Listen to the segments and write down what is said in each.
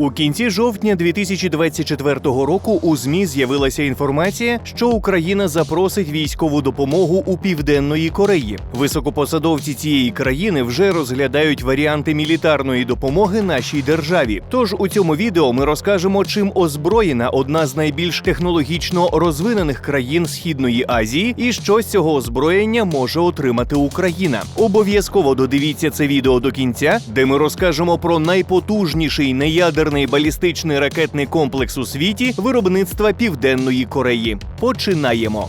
У кінці жовтня 2024 року у ЗМІ з'явилася інформація, що Україна запросить військову допомогу у південної Кореї. Високопосадовці цієї країни вже розглядають варіанти мілітарної допомоги нашій державі. Тож у цьому відео ми розкажемо, чим озброєна одна з найбільш технологічно розвинених країн Східної Азії і що з цього озброєння може отримати Україна. Обов'язково додивіться це відео до кінця, де ми розкажемо про найпотужніший неядерний балістичний ракетний комплекс у світі виробництва Південної Кореї. Починаємо.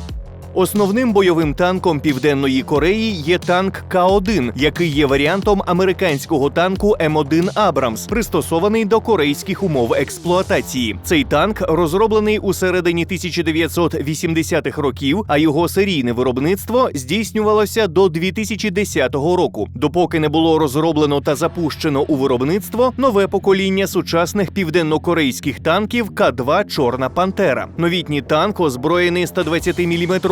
Основним бойовим танком Південної Кореї є танк К-1, який є варіантом американського танку М1 Абрамс, пристосований до корейських умов експлуатації. Цей танк розроблений у середині 1980-х років, а його серійне виробництво здійснювалося до 2010 року, допоки не було розроблено та запущено у виробництво нове покоління сучасних південнокорейських танків К-2 Чорна Пантера. Новітній танк озброєний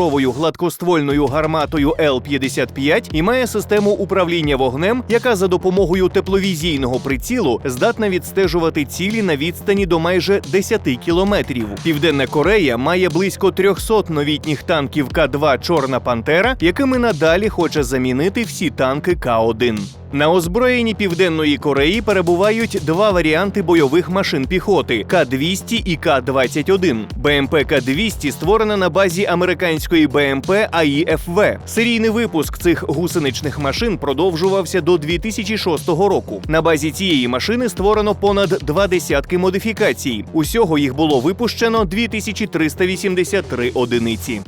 120-мм гладкоствольною гарматою Л-55 і має систему управління вогнем, яка за допомогою тепловізійного прицілу здатна відстежувати цілі на відстані до майже 10 кілометрів. Південна Корея має близько 300 новітніх танків К-2 Чорна Пантера, якими надалі хоче замінити всі танки К-1. На озброєнні Південної Кореї перебувають два варіанти бойових машин піхоти К-200 і К-21. БМП К-200 створена на базі американської БМП АІФВ. Серійний випуск цих гусеничних машин продовжувався до 2006 року. На базі цієї машини створено понад два десятки модифікацій. Усього їх було випущено 2383 одиниці.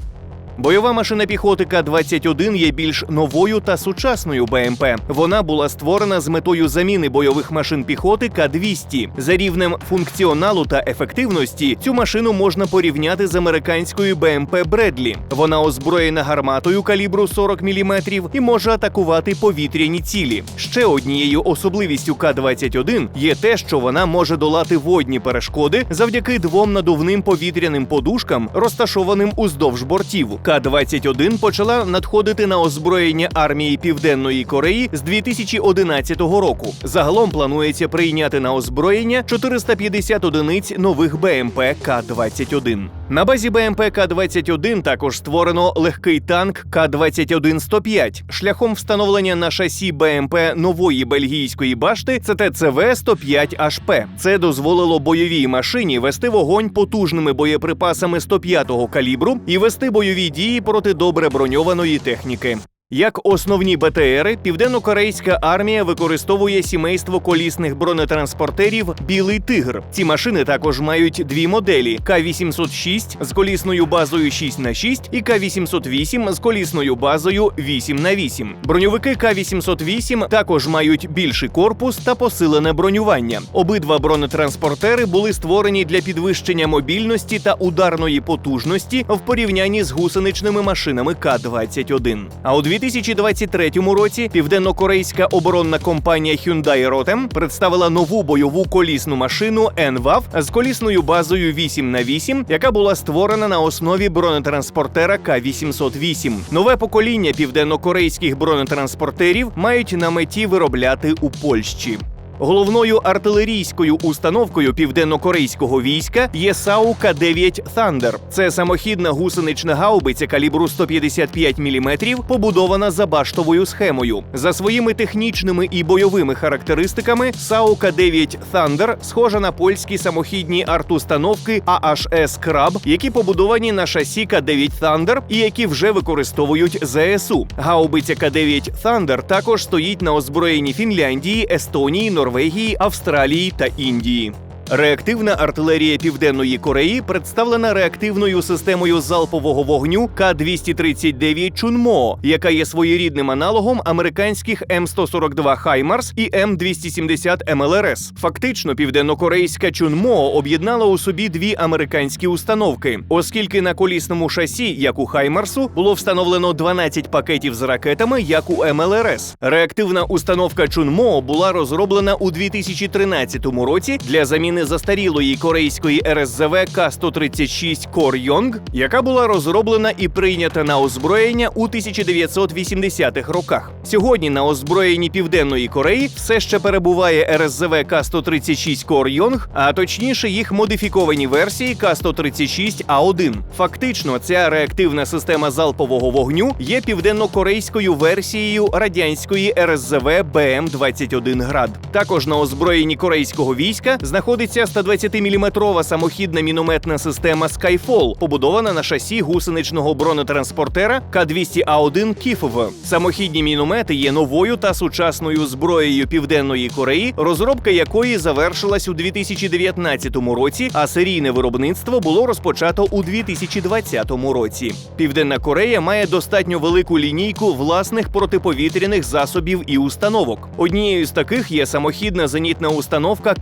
Бойова машина піхоти К-21 є більш новою та сучасною БМП. Вона була створена з метою заміни бойових машин піхоти К-200. За рівнем функціоналу та ефективності цю машину можна порівняти з американською БМП Бредлі. Вона озброєна гарматою калібру 40 мм і може атакувати повітряні цілі. Ще однією особливістю К-21 є те, що вона може долати водні перешкоди завдяки двом надувним повітряним подушкам, розташованим уздовж бортів. К-21 почала надходити на озброєння армії Південної Кореї з 2011 року. Загалом планується прийняти на озброєння 450 одиниць нових БМП К-21. На базі БМП К-21 також створено легкий танк К-21-105 шляхом встановлення на шасі БМП нової бельгійської башти ЦТЦВ 105 HP. Це дозволило бойовій машині вести вогонь потужними боєприпасами 105-го калібру і вести бойові дії проти добре броньованої техніки. Як основні БТРи, південно-корейська армія використовує сімейство колісних бронетранспортерів Білий тигр. Ці машини також мають дві моделі: К-806 з колісною базою 6 х 6 і К-808 з колісною базою 8 х 8 Броньовики К-808 також мають більший корпус та посилене бронювання. Обидва бронетранспортери були створені для підвищення мобільності та ударної потужності в порівнянні з гусеничними машинами К-21. А у 2023 році південно-корейська оборонна компанія Hyundai Rotem представила нову бойову колісну машину NVAV з колісною базою 8 х 8 яка була створена на основі бронетранспортера К-808. Нове покоління південно-корейських бронетранспортерів мають на меті виробляти у Польщі. Головною артилерійською установкою південно-корейського війська є САУ К-9 Thunder. Це самохідна гусенична гаубиця калібру 155 мм, побудована за баштовою схемою. За своїми технічними і бойовими характеристиками САУ К-9 Thunder схожа на польські самохідні артустановки АHS Краб, які побудовані на шасі К-9 Thunder і які вже використовують ЗСУ. Гаубиця К-9 Thunder також стоїть на озброєнні Фінляндії, Естонії, Норвегії, Австралії та Індії. Реактивна артилерія Південної Кореї представлена реактивною системою залпового вогню К-239 Чунмо, яка є своєрідним аналогом американських М142 Хаймарс і М270 МЛРС. Фактично, південнокорейська Чунмо об'єднала у собі дві американські установки, оскільки на колісному шасі, як у Хаймарсу, було встановлено 12 пакетів з ракетами, як у МЛРС. Реактивна установка Чунмо була розроблена у 2013 році для заміни заміни застарілої корейської РСЗВ К-136 Корйонг, яка була розроблена і прийнята на озброєння у 1980-х роках. Сьогодні на озброєнні Південної Кореї все ще перебуває РСЗВ К-136 Корйонг, а точніше їх модифіковані версії К-136А1. Фактично, ця реактивна система залпового вогню є південно-корейською версією радянської РСЗВ БМ-21 Град. Також на озброєнні корейського війська знаходиться 120-мм самохідна мінометна система Skyfall, побудована на шасі гусеничного бронетранспортера К-200А1 Кіфов. Самохідні міномети є новою та сучасною зброєю Південної Кореї, розробка якої завершилась у 2019 році, а серійне виробництво було розпочато у 2020 році. Південна Корея має достатньо велику лінійку власних протиповітряних засобів і установок. Однією з таких є самохідна зенітна установка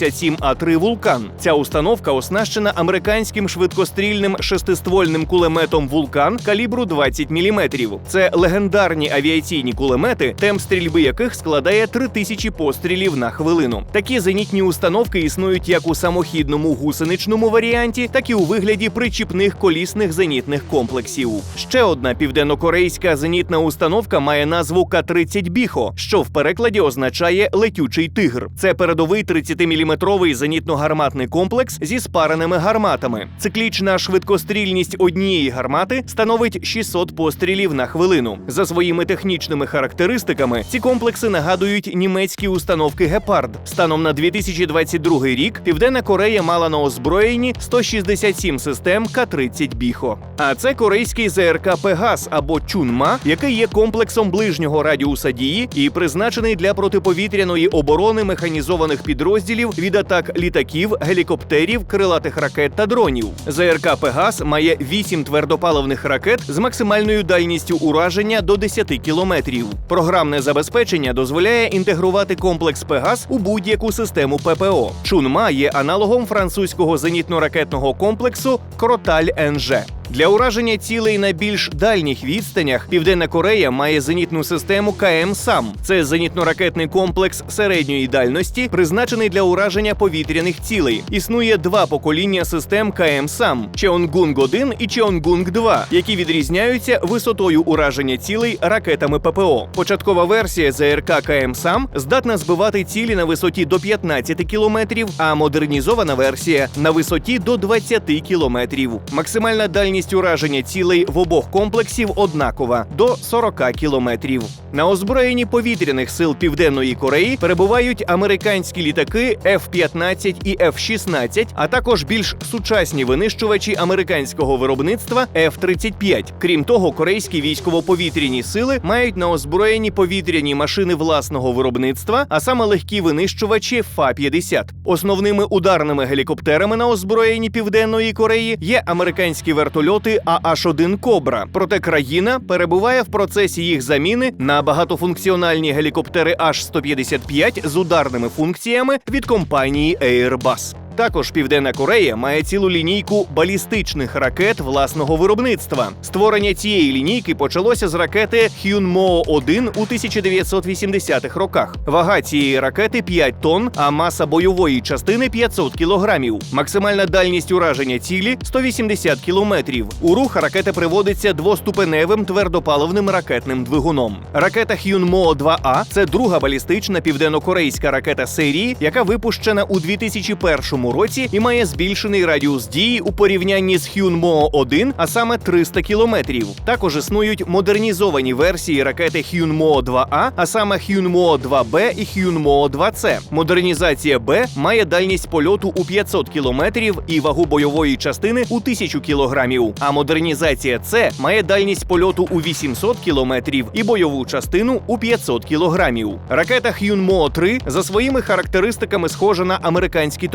КМ-167А3 Вулкан. Ця установка оснащена американським швидкострільним шестиствольним кулеметом Вулкан калібру 20 мм. Це легендарні авіаційні кулемети, темп стрільби яких складає 3000 пострілів на хвилину. Такі зенітні установки існують як у самохідному гусеничному варіанті, так і у вигляді причіпних колісних зенітних комплексів. Ще одна південнокорейська зенітна установка має назву К-30 Біхо, що в перекладі означає летючий тигр. Це передовий 30-мм зенітно-гарматний комплекс зі спареними гарматами. Циклічна швидкострільність однієї гармати становить 600 пострілів на хвилину. За своїми технічними характеристиками ці комплекси нагадують німецькі установки Гепард. Станом на 2022 рік Південна Корея мала на озброєнні 167 систем К-30 Біхо. А це корейський ЗРК Пегас або Чунма, який є комплексом ближнього радіуса дії і призначений для протиповітряної оборони механізованих підрозділів від атак літаків, гелікоптерів, крилатих ракет та дронів. ЗРК Пегас має 8 твердопаливних ракет з максимальною дальністю ураження до 10 кілометрів. Програмне забезпечення дозволяє інтегрувати комплекс Пегас у будь-яку систему ППО. Чунма є аналогом французького зенітно-ракетного комплексу Кроталь НЖ. Для ураження цілей на більш дальніх відстанях Південна Корея має зенітну систему КМ САМ. Це зенітно-ракетний комплекс середньої дальності, призначений для ураження повітряних цілей. Існує два покоління систем КМ САМ Чеонгунг 1 і Чеонгунг 2 які відрізняються висотою ураження цілей ракетами ППО. Початкова версія ЗРК КМ САМ здатна збивати цілі на висоті до 15 кілометрів, а модернізована версія на висоті до 20 кілометрів. Максимальна дальність ураження цілей в обох комплексів однакова до 40 кілометрів. На озброєнні повітряних сил Південної Кореї перебувають американські літаки F-15 і F-16, а також більш сучасні винищувачі американського виробництва F-35. Крім того, корейські військово-повітряні сили мають на озброєнні повітряні машини власного виробництва, а саме легкі винищувачі Фа-50. Основними ударними гелікоптерами на озброєнні Південної Кореї є американські вертольоти АH-1 Кобра. Проте країна перебуває в процесі їх заміни на багатофункціональні гелікоптери H-155 з ударними функціями від компанії Airbus. Також Південна Корея має цілу лінійку балістичних ракет власного виробництва. Створення цієї лінійки почалося з ракети Hyunmoo 1 у 1980-х роках. Вага цієї ракети 5 тонн, а маса бойової частини 500 кілограмів. Максимальна дальність ураження цілі 180 кілометрів. У рух ракета приводиться двоступеневим твердопаливним ракетним двигуном. Ракета Hyunmoo 2А це друга балістична південнокорейська ракета серії, яка випущена у 2001 році і має збільшений радіус дії у порівнянні з Hyunmoo 1, а саме 300 кілометрів. Також існують модернізовані версії ракети Hyunmoo 2А, а саме Hyunmoo 2B і Hyunmoo 2C. Модернізація Б має дальність польоту у 500 кілометрів і вагу бойової частини у 1000 кілограмів. А модернізація С має дальність польоту у 800 кілометрів і бойову частину у 500 кілограмів. Ракета Hyunmoo 3 за своїми характеристиками схожа на американський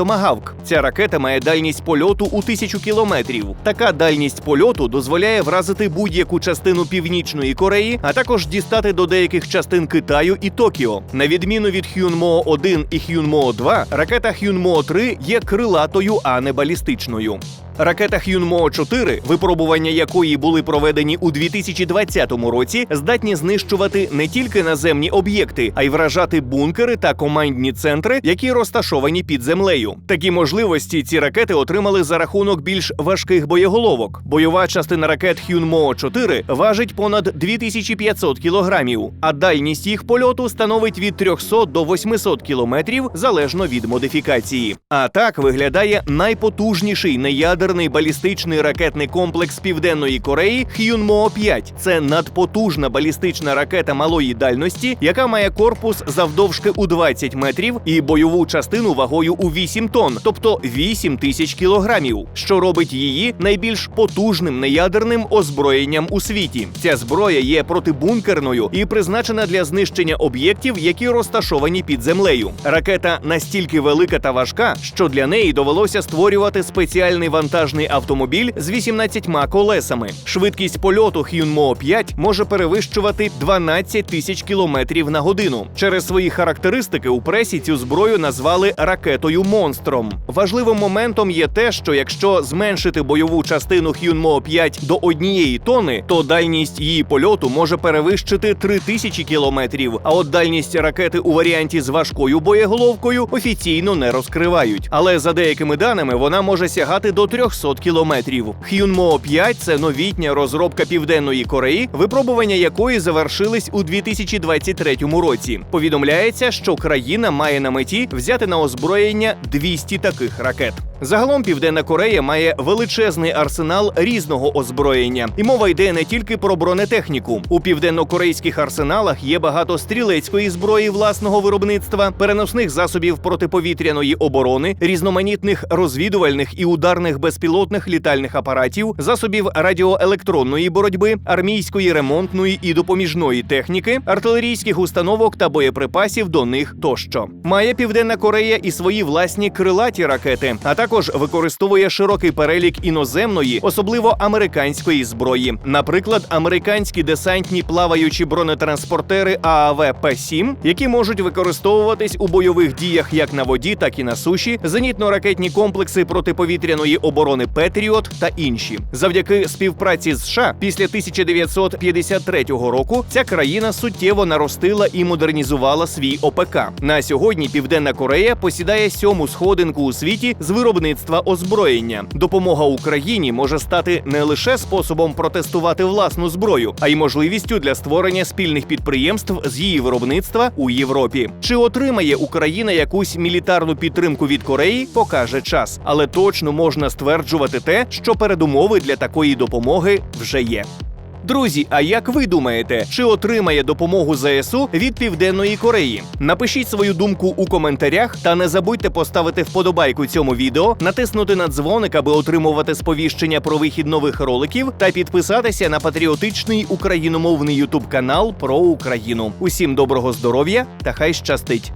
томагавк. Ця ракета має дальність польоту у тисячу кілометрів. Така дальність польоту дозволяє вразити будь-яку частину північної Кореї, а також дістати до деяких частин Китаю і Токіо. На відміну від Хюнмо 1 і Хюнмо 2, ракета Хюнмо 3 є крилатою, а не балістичною. Ракета Хюнмо 4 випробування якої були проведені у 2020 році, здатні знищувати не тільки наземні об'єкти, а й вражати бункери та командні центри, які розташовані під землею. Такі можливості ці ракети отримали за рахунок більш важких боєголовок. Бойова частина ракет Хюнмо 4 важить понад 2500 кілограмів, а дальність їх польоту становить від 300 до 800 кілометрів залежно від модифікації. А так виглядає найпотужніший неядерний балістичний ракетний комплекс Південної Кореї Хюнмо 5 Це надпотужна балістична ракета малої дальності, яка має корпус завдовжки у 20 метрів і бойову частину вагою у 8 тонн, тобто 8 тисяч кілограмів, що робить її найбільш потужним неядерним озброєнням у світі. Ця зброя є протибункерною і призначена для знищення об'єктів, які розташовані під землею. Ракета настільки велика та важка, що для неї довелося створювати спеціальний вантажний автомобіль з 18 колесами. Швидкість польоту Хюнмо 5 може перевищувати 12 тисяч кілометрів на годину. Через свої характеристики у пресі цю зброю назвали ракетою монстром. Важливим моментом є те, що якщо зменшити бойову частину Хюнмо 5 до однієї тони, то дальність її польоту може перевищити 3 тисячі кілометрів. А от дальність ракети у варіанті з важкою боєголовкою офіційно не розкривають. Але за деякими даними вона може сягати до 300 кілометрів. Хюнмо 5 це новітня розробка Південної Кореї, випробування якої завершились у 2023 році. Повідомляється, що країна має на меті взяти на озброєння 200 таких ракет. Загалом Південна Корея має величезний арсенал різного озброєння, і мова йде не тільки про бронетехніку. У південно-корейських арсеналах є багато стрілецької зброї власного виробництва, переносних засобів протиповітряної оборони, різноманітних розвідувальних і ударних безпілотних літальних апаратів, засобів радіоелектронної боротьби, армійської ремонтної і допоміжної техніки, артилерійських установок та боєприпасів до них тощо. Має Південна Корея і свої власні крилаті ракети, а також використовує широкий перелік іноземної, особливо американської зброї. Наприклад, американські десантні плаваючі бронетранспортери ААВ П-7, які можуть використовуватись у бойових діях як на воді, так і на суші, зенітно-ракетні комплекси протиповітряної оборони Петріот та інші. Завдяки співпраці з США після 1953 року ця країна суттєво наростила і модернізувала свій ОПК. На сьогодні Південна Корея посідає сьому сходинку у світі з виробництва озброєння. Допомога Україні може стати не лише способом протестувати власну зброю, а й можливістю для створення спільних підприємств з її виробництва у Європі. Чи отримає Україна якусь мілітарну підтримку від Кореї, покаже час, але точно можна стверджувати те, що передумови для такої допомоги вже є. Друзі, а як ви думаєте, чи отримає допомогу ЗСУ від Південної Кореї? Напишіть свою думку у коментарях та не забудьте поставити вподобайку цьому відео, натиснути на дзвоник, аби отримувати сповіщення про вихід нових роликів, та підписатися на патріотичний україномовний ютуб канал про Україну. Усім доброго здоров'я та хай щастить!